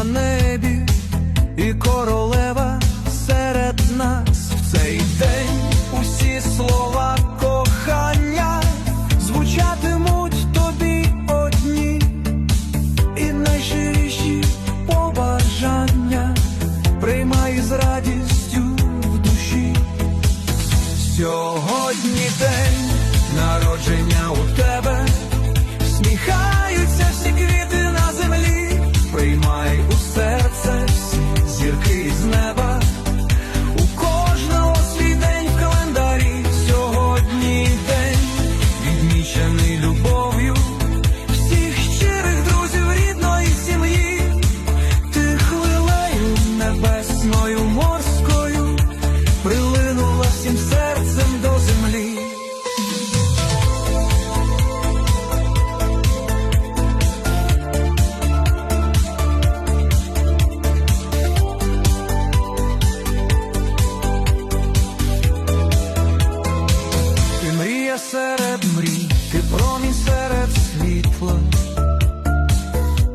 на небі і королева. серед мрій, ти промінь серед світла,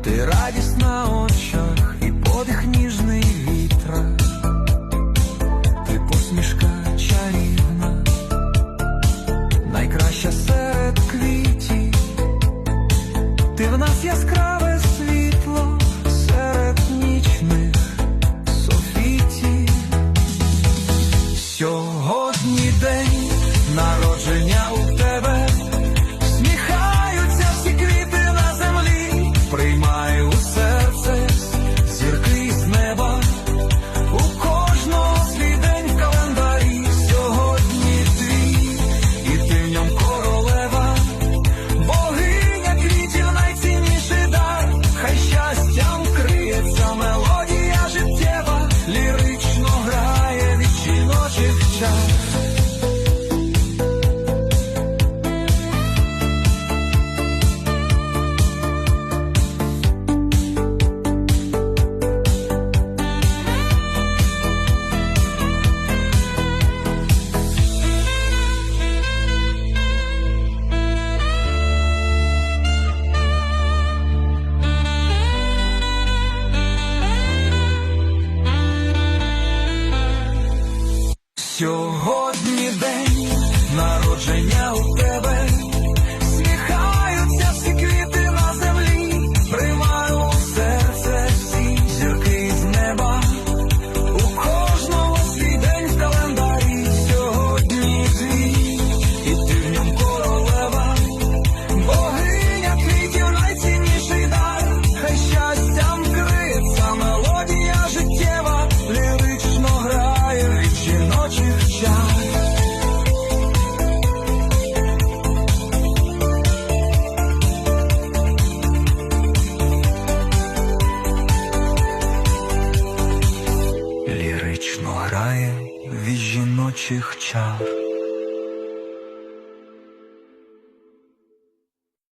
ти радість на очах і подих ніжний вітра, ти посмішка чарівна, найкраща серед квітів, ти в нас яскрава. Сьогодні день народження у тебе. грає від жіночих чар.